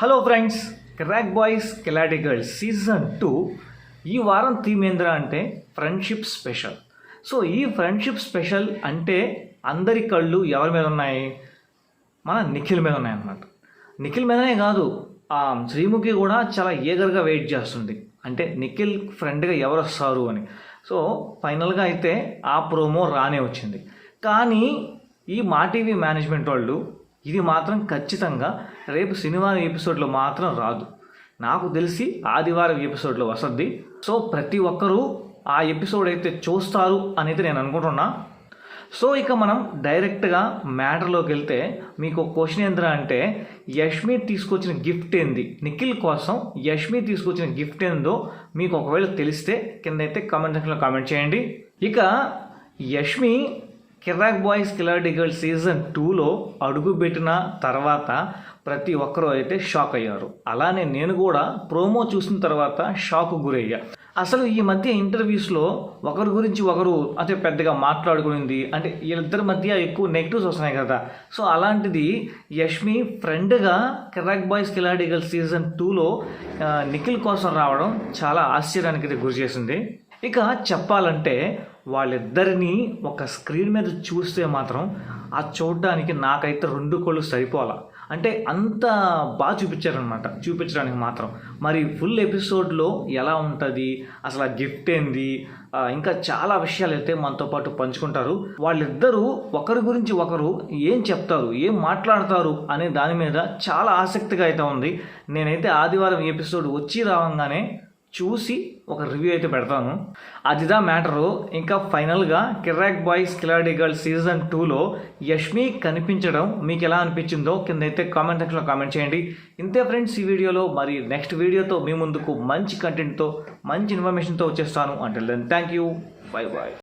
Hello friends crack boys కెలాటి girls season two ఈ వారం థీమ్ ఏంద్రా అంటే ఫ్రెండ్షిప్ స్పెషల్ సో ఈ ఫ్రెండ్షిప్ స్పెషల్ అంటే అందరి కళ్ళు ఎవరి మీద ఉన్నాయి? మన నిఖిల్ మీద ఉన్నాయన్నమాట నిఖిల్ మీదనే కాదు ఆ శ్రీముఖి కూడా చాలా ఈగర్గా వెయిట్ చేస్తుంది. అంటే నిఖిల్ ఫ్రెండ్గా ఎవరు వస్తారు అని. సో ఫైనల్గా అయితే ఆ ప్రోమో రానే వచ్చింది. కానీ ఈ మా టీవీ మేనేజ్మెంట్ వాళ్ళు ఇది మాత్రం ఖచ్చితంగా రేపు శనివారం ఎపిసోడ్లో మాత్రం రాదు. నాకు తెలిసి ఆదివారం ఎపిసోడ్లో వస్తుంది సో ప్రతి ఒక్కరూ ఆ ఎపిసోడ్ అయితే చూస్తారు అనేది నేను అనుకుంటున్నా. సో ఇక మనం డైరెక్ట్గా మ్యాటర్లోకి వెళ్తే మీకు ఒక క్వశ్చన్ ఏంద్రా అంటే యష్మి తీసుకొచ్చిన గిఫ్ట్ ఏంది? నిఖిల్ కోసం యష్మి తీసుకొచ్చిన గిఫ్ట్ ఏందో మీకు ఒకవేళ తెలిస్తే కింద అయితే కామెంట్ సెక్షన్లో కామెంట్ చేయండి. ఇక యష్మి కిరాక్ బాయ్స్ కిలాడి గర్ల్ సీజన్ టూలో అడుగుపెట్టిన తర్వాత ప్రతి ఒక్కరూ అయితే షాక్ అయ్యారు. అలానే నేను కూడా ప్రోమో చూసిన తర్వాత షాక్ గురయ్యా. అసలు ఈ మధ్య ఇంటర్వ్యూస్లో ఒకరి గురించి ఒకరు అంటే పెద్దగా మాట్లాడుకునింది అంటే వీళ్ళిద్దరి మధ్య ఎక్కువ నెగిటివ్స్ వస్తున్నాయి కదా. సో అలాంటిది యష్మి ఫ్రెండ్గా కిరాక్ బాయ్స్ కిలాడి గర్ల్ సీజన్ టూలో నిఖిల్ కోసం రావడం చాలా ఆశ్చర్యానికి అయితే గురి చేసింది. ఇక చెప్పాలంటే వాళ్ళిద్దరినీ ఒక స్క్రీన్ మీద చూస్తే మాత్రం ఆ చూడడానికి నాకైతే రెండు కళ్ళు సరిపోలా అంటే అంత బాగా చూపించారనమాట చూపించడానికి మాత్రం. మరి ఫుల్ ఎపిసోడ్లో ఎలా ఉంటుంది? అసలు ఆ గిఫ్ట్ ఏంది? ఇంకా చాలా విషయాలు అయితే మనతో పాటు పంచుకుంటారు. వాళ్ళిద్దరూ ఒకరి గురించి ఒకరు ఏం చెప్తారు? ఏం మాట్లాడతారు? అనే దాని మీద చాలా ఆసక్తిగా అయితే ఉంది. నేనైతే ఆదివారం ఎపిసోడ్ వచ్చి రావంగానే చూసి ఒక రివ్యూ అయితే పెడతాను. అదిదా మ్యాటరు. ఇంకా ఫైనల్గా కిరాక్ బాయ్స్ కిలాడి గర్ల్ సీజన్ టూలో యష్మి కనిపించడం మీకు ఎలా అనిపించిందో కింద అయితే కామెంట్ సెక్షన్లో కామెంట్ చేయండి. ఇంతే ఫ్రెండ్స్ ఈ వీడియోలో. మరి నెక్స్ట్ వీడియోతో మీ ముందుకు మంచి కంటెంట్తో మంచి ఇన్ఫర్మేషన్తో వచ్చేస్తాను. అంటే then thank you bye bye